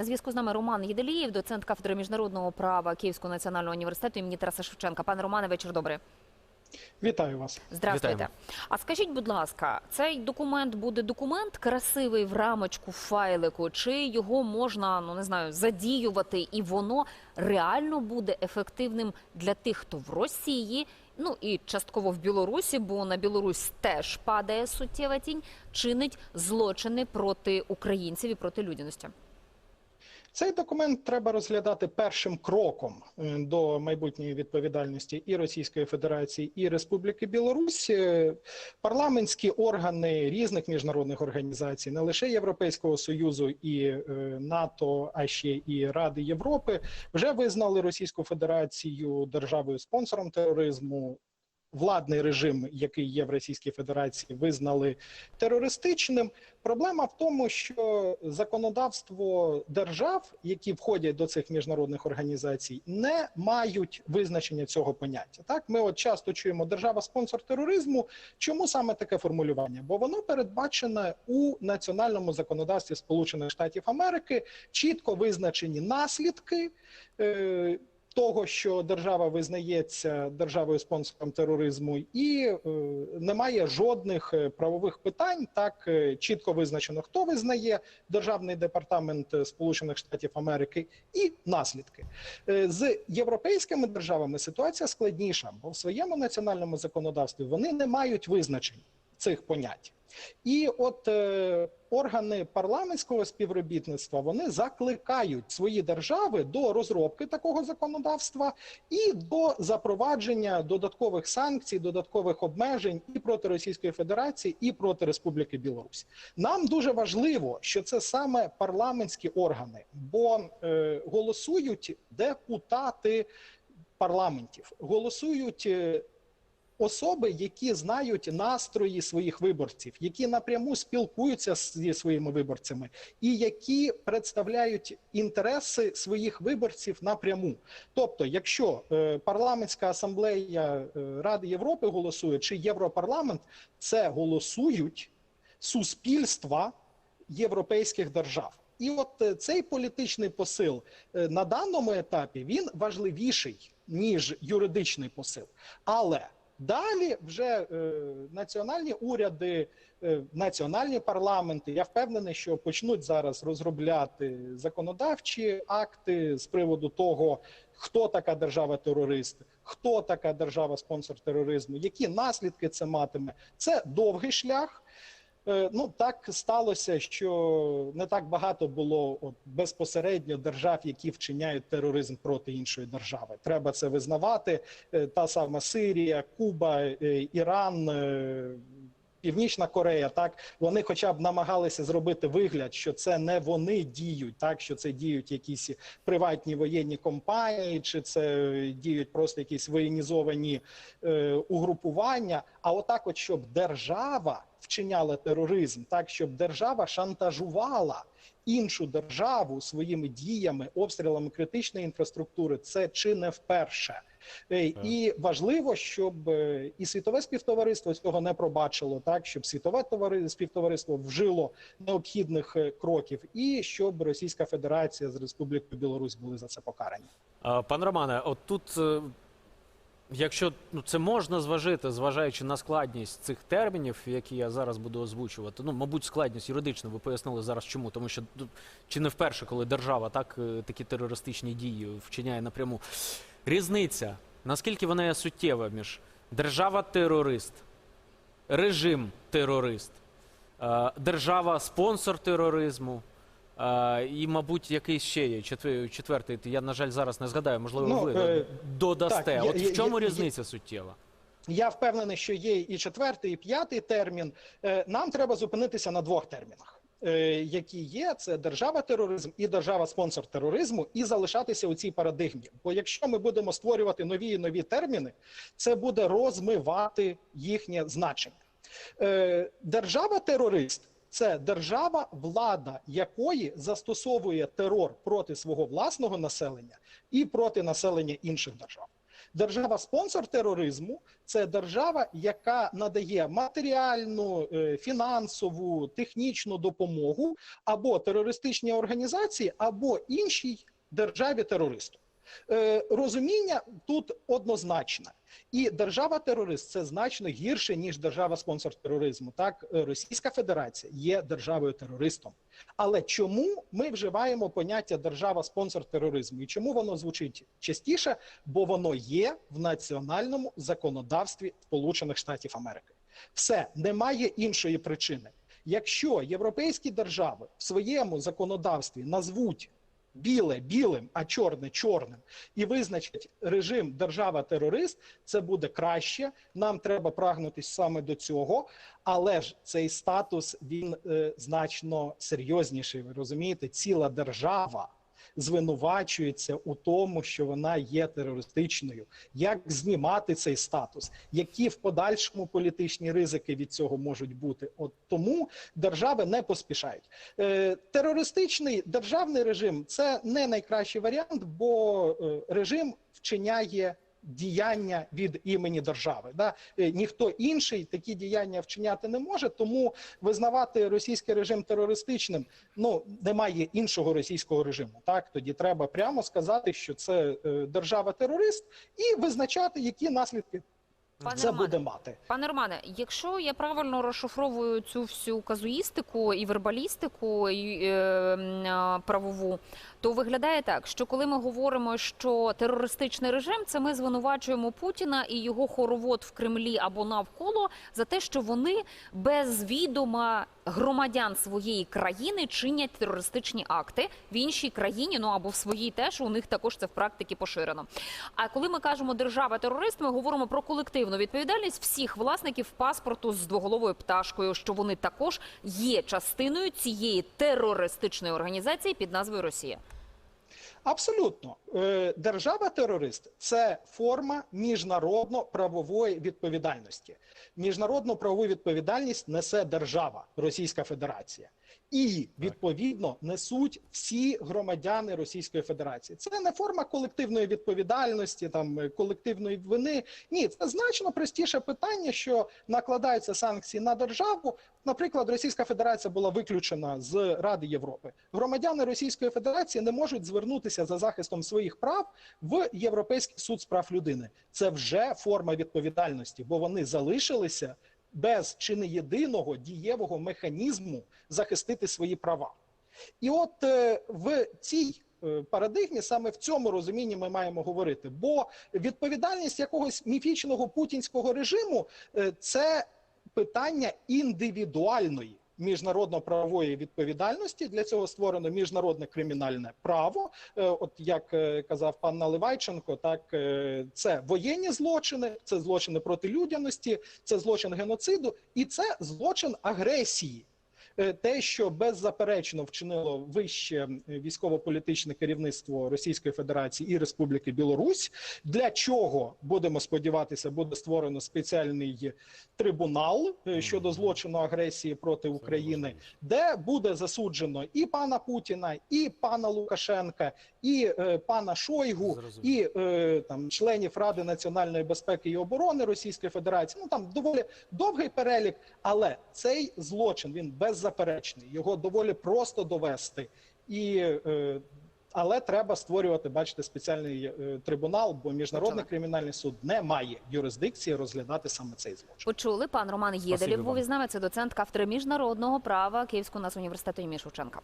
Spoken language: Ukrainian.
На зв'язку з нами Роман Єделієв, доцент кафедри міжнародного права Київського національного університету імені Тараса Шевченка. Пане Романе, вечір добрий. Вітаю вас. Здравствуйте. Вітаємо. А скажіть, будь ласка, цей документ буде документ красивий в рамочку, в файлику, чи його можна, ну не знаю, задіювати, і воно реально буде ефективним для тих, хто в Росії, ну і частково в Білорусі, бо на Білорусь теж падає суттєва тінь, чинить злочини проти українців і проти людяності. Цей документ треба розглядати першим кроком е, до майбутньої відповідальності і Російської Федерації, і Республіки Білорусь. Е, Парламентські органи різних міжнародних організацій, не лише Європейського союзу і е, НАТО, а ще і Ради Європи, вже визнали Російську Федерацію державою спонсором тероризму. Владний режим, який є в Російській Федерації, визнали терористичним. Проблема в тому, що законодавство держав, які входять до цих міжнародних організацій, не мають визначення цього поняття. Так, ми от часто чуємо держава спонсор тероризму. Чому саме таке формулювання? Бо воно передбачене у національному законодавстві Сполучених Штатів Америки, чітко визначені наслідки. Е, того, що держава визнається державою спонсором тероризму, і е, немає жодних е, правових питань. Так е, чітко визначено, хто визнає державний департамент е, Сполучених Штатів Америки і наслідки Е, з європейськими державами. Ситуація складніша, бо в своєму національному законодавстві вони не мають визначень цих понять. І от е, органи парламентського співробітництва вони закликають свої держави до розробки такого законодавства і до запровадження додаткових санкцій, додаткових обмежень і проти Російської Федерації, і проти Республіки Білорусь. Нам дуже важливо, що це саме парламентські органи, бо е, голосують депутати парламентів, голосують. Особи, які знають настрої своїх виборців, які напряму спілкуються зі своїми виборцями, і які представляють інтереси своїх виборців напряму. Тобто, якщо е, парламентська асамблея е, Ради Європи голосує, чи Європарламент, це голосують суспільства європейських держав. І от е, цей політичний посил на даному етапі він важливіший ніж юридичний посил, але Далі вже е, національні уряди, е, національні парламенти. Я впевнений, що почнуть зараз розробляти законодавчі акти з приводу того, хто така держава-терорист, хто така держава-спонсор тероризму, які наслідки це матиме. Це довгий шлях. Е, Ну так сталося, що не так багато було от, безпосередньо держав, які вчиняють тероризм проти іншої держави. Треба це визнавати. Е, Та сама Сирія, Куба, е, Іран. Північна Корея, так вони, хоча б намагалися зробити вигляд, що це не вони діють, так що це діють якісь приватні воєнні компанії, чи це діють просто якісь воєнізовані е, угрупування. А отак, от щоб держава вчиняла тероризм, так щоб держава шантажувала іншу державу своїми діями, обстрілами критичної інфраструктури, це чи не вперше. Е, І важливо, щоб е, і світове співтовариство цього не пробачило, так щоб світове товари співтовариство вжило необхідних е, кроків, і щоб Російська Федерація з Республікою Білорусь були за це покарані. Пан Романе, от тут, якщо ну, це можна зважити, зважаючи на складність цих термінів, які я зараз буду озвучувати, ну, мабуть, складність юридична, ви пояснили зараз чому, тому що ну, чи не вперше, коли держава так е, такі терористичні дії вчиняє напряму. Різниця, наскільки вона є суттєва між держава-терорист, режим-терорист, е, держава-спонсор тероризму, е, і, мабуть, якийсь ще є четвер- четвертий. Я, на жаль, зараз не згадаю, можливо, Ну, ви е, додасте. так, От я- в чому я- різниця суттєва? Я впевнений, що є і четвертий, і п'ятий термін. Е, Нам треба зупинитися на двох термінах. е, Які є, це держава-тероризм і держава-спонсор тероризму, і залишатися у цій парадигмі. Бо якщо ми будемо створювати нові і нові терміни, це буде розмивати їхнє значення. Е, Держава-терорист це держава, влада якої застосовує терор проти свого власного населення і проти населення інших держав. Держава-спонсор тероризму це держава, яка надає матеріальну, е, фінансову, технічну допомогу або терористичній організації, або іншій державі-терористу. Е, Розуміння тут однозначне. І держава-терорист це значно гірше ніж держава-спонсор тероризму. Так, е, Російська Федерація є державою-терористом. Але чому ми вживаємо поняття держава-спонсор тероризму? І чому воно звучить частіше? Бо воно є в національному законодавстві Сполучених Штатів Америки. Все немає іншої причини. Якщо європейські держави в своєму законодавстві назвуть біле білим, а чорне чорним, і визначить режим держава-терорист, це буде краще. Нам треба прагнутись саме до цього. Але ж цей статус він е, значно серйозніший. Ви розумієте, ціла держава звинувачується у тому, що вона є терористичною. Як знімати цей статус? Які в подальшому політичні ризики від цього можуть бути? От тому держави не поспішають. Е, терористичний державний режим це не найкращий варіант, бо е, режим вчиняє. Діяння від імені держави, да Е, ніхто інший такі діяння вчиняти не може, тому визнавати російський режим терористичним ну немає іншого російського режиму. Так тоді треба прямо сказати, що це е, держава-терорист, і визначати, які наслідки Пане це Романе, буде мати. Пане Романе, якщо я правильно розшифровую цю всю казуїстику і вербалістику і е, а, правову, то виглядає так, що коли ми говоримо, що терористичний режим, це ми звинувачуємо Путіна і його хоровод в Кремлі або навколо за те, що вони без відома громадян своєї країни чинять терористичні акти в іншій країні, ну або в своїй теж у них також це в практиці поширено. А коли ми кажемо держава-терорист, ми говоримо про колективну відповідальність всіх власників паспорту з двоголовою пташкою, що вони також є частиною цієї терористичної організації під назвою Росія. Абсолютно, Е, держава-терорист це форма міжнародно-правової відповідальності. Міжнародну правову відповідальність несе держава Російська Федерація. І відповідно несуть всі громадяни Російської Федерації. Це не форма колективної відповідальності, там е, колективної вини. Ні, це значно простіше питання, що накладаються санкції на державу. Наприклад, Російська Федерація була виключена з Ради Європи. Громадяни Російської Федерації не можуть звернутися за захистом своїх прав в Європейський суд з прав людини. Це вже форма відповідальності, бо вони залишилися без чи не єдиного дієвого механізму захистити свої права. І от е, в цій е, парадигмі саме в цьому розумінні ми маємо говорити. Бо відповідальність якогось міфічного путінського режиму е, це питання індивідуальної міжнародно-правової відповідальності. Для цього створено міжнародне кримінальне право. Е, От як е, казав пан Наливайченко, так е, це воєнні злочини, це злочини проти людяності, це злочин геноциду і це злочин агресії. Е, Те, що беззаперечно вчинило вище військово-політичне керівництво Російської Федерації і Республіки Білорусь, для чого будемо сподіватися, буде створено спеціальний трибунал е, щодо злочину агресії проти України, де буде засуджено і пана Путіна, і пана Лукашенка, і е, пана Шойгу, і е, там членів Ради національної безпеки і оборони Російської Федерації. Ну там доволі довгий перелік, але цей злочин він беззаперечний. Його доволі просто довести і. Е, але треба створювати, бачите, спеціальний е, трибунал, бо міжнародний Почали. кримінальний суд не має юрисдикції розглядати саме цей злочин. Почули пан Роман Єделів. Був із нами. Це доцент кафедри міжнародного права Київського нас університету імені Шевченка.